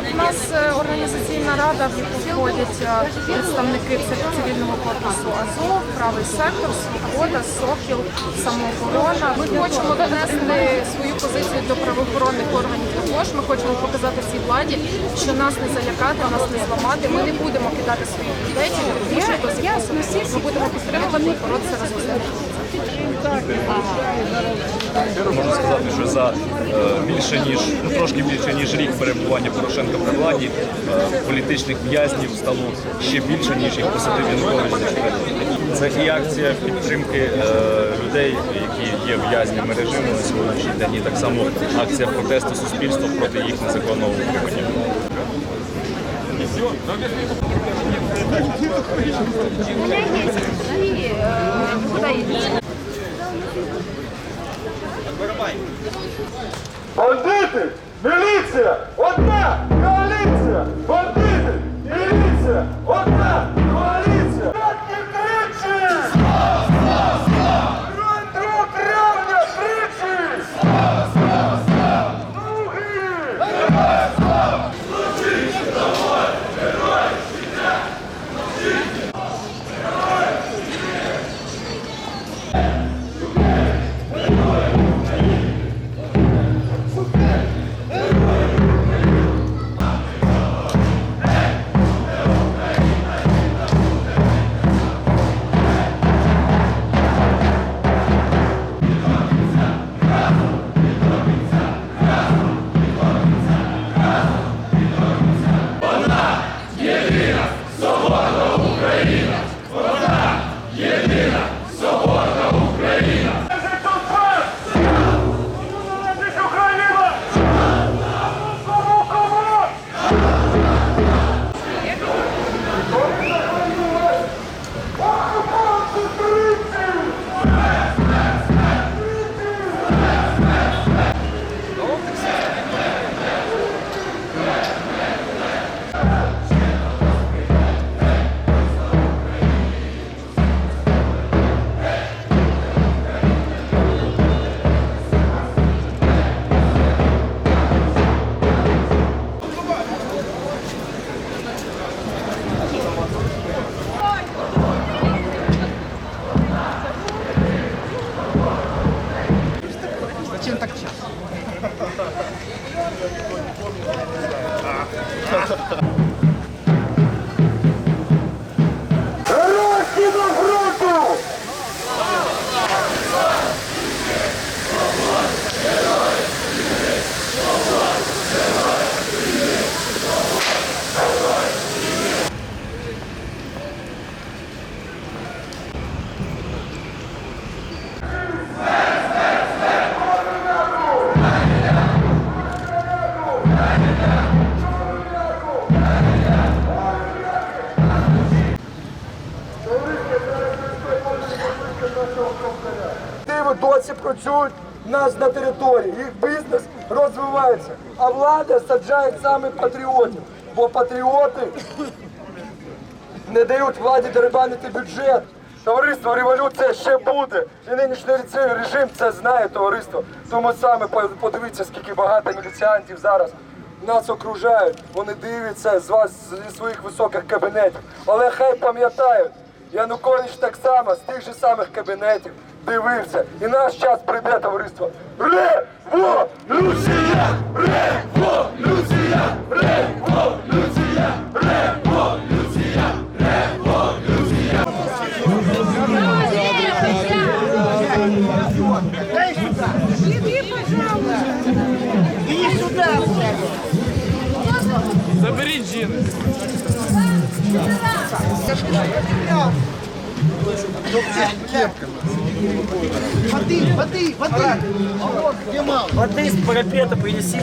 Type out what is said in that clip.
в нас е, організаційна рада, в яку входять е, представники цивільного корпусу Азов, правий сектор, Свобода, Сокіл, самооборона. Ми хочемо донести свою позицію до правоохоронних органів. Також ми хочемо показати всій владі, що нас не залякати, нас не зламати. Ми не будемо кидати своїх людей, тому, що хтось. Ми будемо підтримувати і боротися разом Можу сказати, що за е, більше ніж ну, трошки більше ніж рік перебування Порошенка при владі е, політичних в'язнів стало ще більше ніж їх посадив Янукович за 4 роки. Це і акція підтримки е, людей, які є в'язнями режиму на сьогоднішній день, так само акція протесту суспільства проти їх незаконного утримання. Бандити! Міліція! Одна! Коаліція! Бандити! Міліція! Yeah. Досі працюють в нас на території. Їх бізнес розвивається. А влада саджає саме патріотів. Бо патріоти не дають владі дерибанити бюджет. Товариство, революція ще буде. І нинішній режим це знає товариство. Тому саме подивіться, скільки багато міліціантів зараз нас окружають. Вони дивляться з вас зі своїх високих кабінетів. Але хай пам'ятають, Янукович так само з тих же самих кабінетів дивився. І наш час прийде товариство. Революція! Революція! Революція! Революція! Заберіть жінку. Воды, воды, воды! Воды с парапета принеси.